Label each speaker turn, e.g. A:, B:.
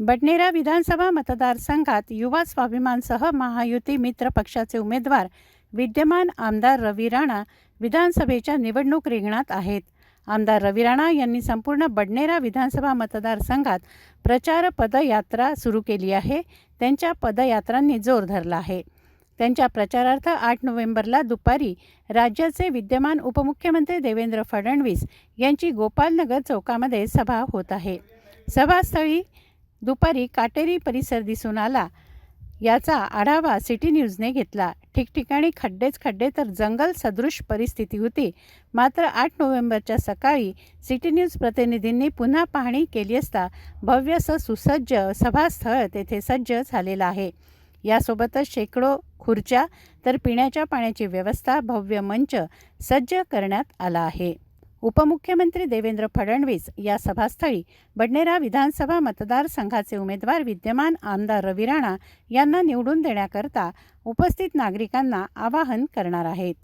A: बडनेरा विधानसभा मतदारसंघात युवा स्वाभिमानसह महायुती मित्र पक्षाचे उमेदवार विद्यमान आमदार रवी राणा विधानसभेच्या निवडणूक रिंगणात आहेत. आमदार रवी राणा यांनी संपूर्ण बडनेरा विधानसभा मतदारसंघात प्रचार पदयात्रा सुरू केली आहे. त्यांच्या पदयात्रांनी जोर धरला आहे. त्यांच्या प्रचारार्थ आठ नोव्हेंबरला दुपारी राज्याचे विद्यमान उपमुख्यमंत्री देवेंद्र फडणवीस यांची गोपालनगर चौकामध्ये सभा होत आहे. सभास्थळी दुपारी काटेरी परिसर दिसून आला. याचा आढावा सिटी न्यूजने घेतला. ठिकठिकाणी खड्डेच खड्डे तर जंगल सदृश परिस्थिती होती. मात्र आठ नोव्हेंबरच्या सकाळी सिटी न्यूज प्रतिनिधींनी पुन्हा पाहणी केली असता भव्य असं सुसज्ज सभास्थळ तेथे सज्ज झालेलं आहे. यासोबतच शेकडो खुर्च्या तर पिण्याच्या पाण्याची व्यवस्था भव्य मंच सज्ज करण्यात आला आहे. उपमुख्यमंत्री देवेंद्र फडणवीस या सभास्थळी बडनेरा विधानसभा मतदारसंघाचे उमेदवार विद्यमान आमदार रवी राणा यांना निवडून देण्याकरता उपस्थित नागरिकांना आवाहन करणार आहेत.